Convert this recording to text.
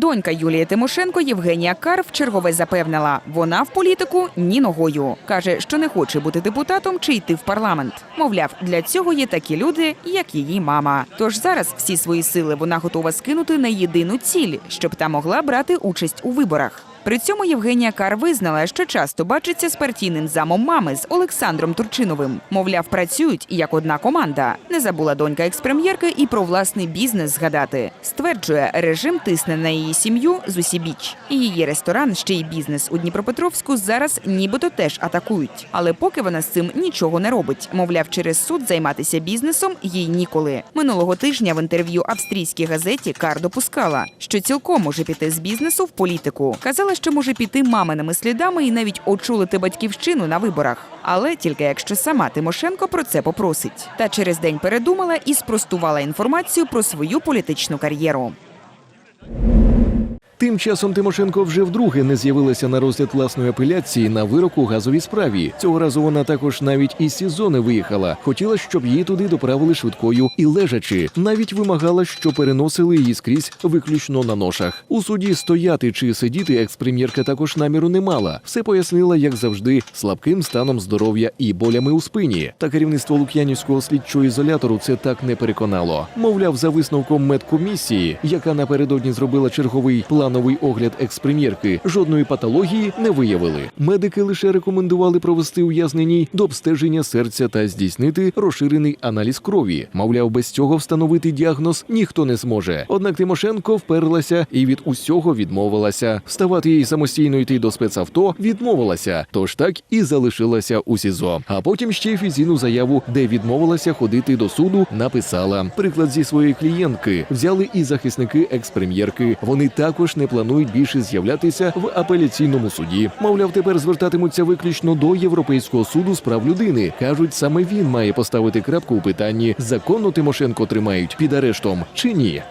Донька Юлії Тимошенко Євгенія Кар чергове запевнила, вона в політику ні ногою. каже, що не хоче бути депутатом чи йти в парламент. Мовляв, для цього є такі люди, як її мама. Тож зараз всі свої сили вона готова скинути на єдину ціль, щоб та могла брати участь у виборах. При цьому Євгенія Кар визнала, що часто бачиться з партійним замом мами з Олександром Турчиновим. Мовляв, працюють як одна команда. Не забула донька експрем'єрки і про власний бізнес згадати. Стверджує, режим тисне на її сім'ю з усібіч. І її ресторан, ще й бізнес у Дніпропетровську зараз нібито теж атакують. Але поки вона з цим нічого не робить. Мовляв, через суд займатися бізнесом їй ніколи. Минулого тижня в інтерв'ю австрійській газеті Кар допускала, що цілком може піти з бізнесу в політику. Казала, що може піти маминими слідами і навіть очолити батьківщину на виборах. Але тільки якщо сама Тимошенко про це попросить. Та через день передумала і спростувала інформацію про свою політичну кар'єру. Тим часом Тимошенко вже вдруге не з'явилася на розгляд власної апеляції на вирок у газовій справі. Цього разу вона також навіть із СІЗО не виїхала. Хотіла, щоб її туди доправили швидкою і лежачи. Навіть вимагала, що переносили її скрізь виключно на ношах. У суді стояти чи сидіти екс-прем'єрка також наміру не мала. Все пояснила, як завжди, слабким станом здоров'я і болями у спині. Та керівництво Лук'янівського слідчого ізолятору це так не переконало. Мовляв, за висновком медкомісії, яка напередодні зробила черговий плановий огляд екс-прем'єрки, жодної патології не виявили. Медики лише рекомендували провести ув'язненій до обстеження серця та здійснити розширений аналіз крові. Мовляв, без цього встановити діагноз ніхто не зможе. Однак Тимошенко вперлася і від усього відмовилася. Вставати їй самостійно йти до спецавто відмовилася, тож так і залишилася у СІЗО. А потім ще й офіційну заяву, де відмовилася ходити до суду, написала. Приклад зі своєї клієнтки взяли і захисники екс-прем'єрки. Вони також не планують більше з'являтися в апеляційному суді. Мовляв, тепер звертатимуться виключно до Європейського суду з прав людини. кажуть, саме він має поставити крапку у питанні, законно Тимошенко тримають під арештом чи ні.